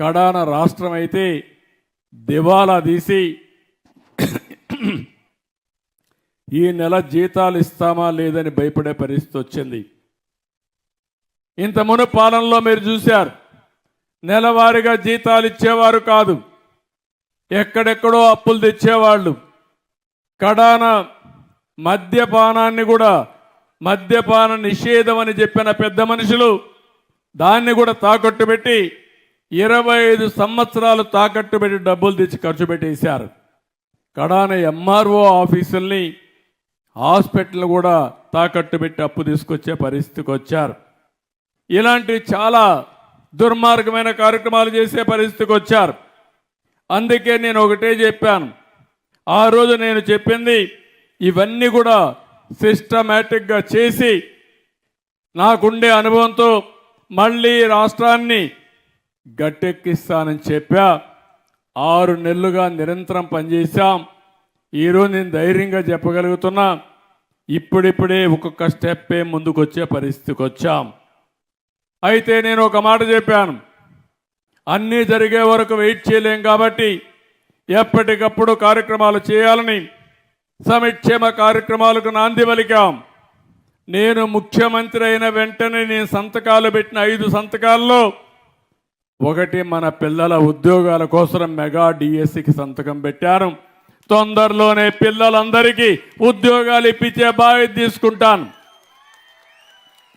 కడాన రాష్ట్రం అయితే దివాలా తీసి ఈ నెల జీతాలు ఇస్తామా లేదని భయపడే పరిస్థితి వచ్చింది. ఇంత మును పాలనలో మీరు చూశారు. నెలవారీగా జీతాలు ఇచ్చేవారు కాదు. ఎక్కడెక్కడో అప్పులు తెచ్చేవాళ్ళు. కడాన మద్యపానాన్ని కూడా మద్యపాన నిషేధం అని చెప్పిన పెద్ద మనుషులు దాన్ని కూడా తాకట్టు పెట్టి ఇరవై ఐదు సంవత్సరాలు తాకట్టు పెట్టి డబ్బులు తెచ్చి ఖర్చు పెట్టేశారు. కడాన ఎంఆర్ఓ ఆఫీసుల్ని హాస్పిటల్ కూడా తాకట్టు పెట్టి అప్పు తీసుకొచ్చే పరిస్థితికి వచ్చారు. ఇలాంటి చాలా దుర్మార్గమైన కార్యక్రమాలు చేసే పరిస్థితికి వచ్చారు. అందుకే నేను ఒకటే చెప్పాను. ఆ రోజు నేను చెప్పింది ఇవన్నీ కూడా సిస్టమేటిక్గా చేసి నాకుండే అనుభవంతో మళ్ళీ రాష్ట్రాన్ని గట్టెక్కిస్తానని చెప్పా. ఆరు నెలలుగా నిరంతరం పనిచేశాం. ఈరోజు నేను ధైర్యంగా చెప్పగలుగుతున్నా ఇప్పుడిప్పుడే ఒక్కొక్క స్టెప్పే ముందుకొచ్చే పరిస్థితికి వచ్చాం. అయితే నేను ఒక మాట చెప్పాను. అన్నీ జరిగే వరకు వెయిట్ చేయలేం కాబట్టి ఎప్పటికప్పుడు కార్యక్రమాలు చేయాలని సమిక్షేమ కార్యక్రమాలకు నాంది పలికాం. నేను ముఖ్యమంత్రి అయిన వెంటనే నేను సంతకాలు పెట్టిన ఐదు సంతకాల్లో ఒకటి మన పిల్లల ఉద్యోగాల కోసం మెగా డిఎస్సికి సంతకం పెట్టారు. తొందరలోనే పిల్లలందరికీ ఉద్యోగాలు ఇప్పించే బాధ్యత తీసుకుంటాను.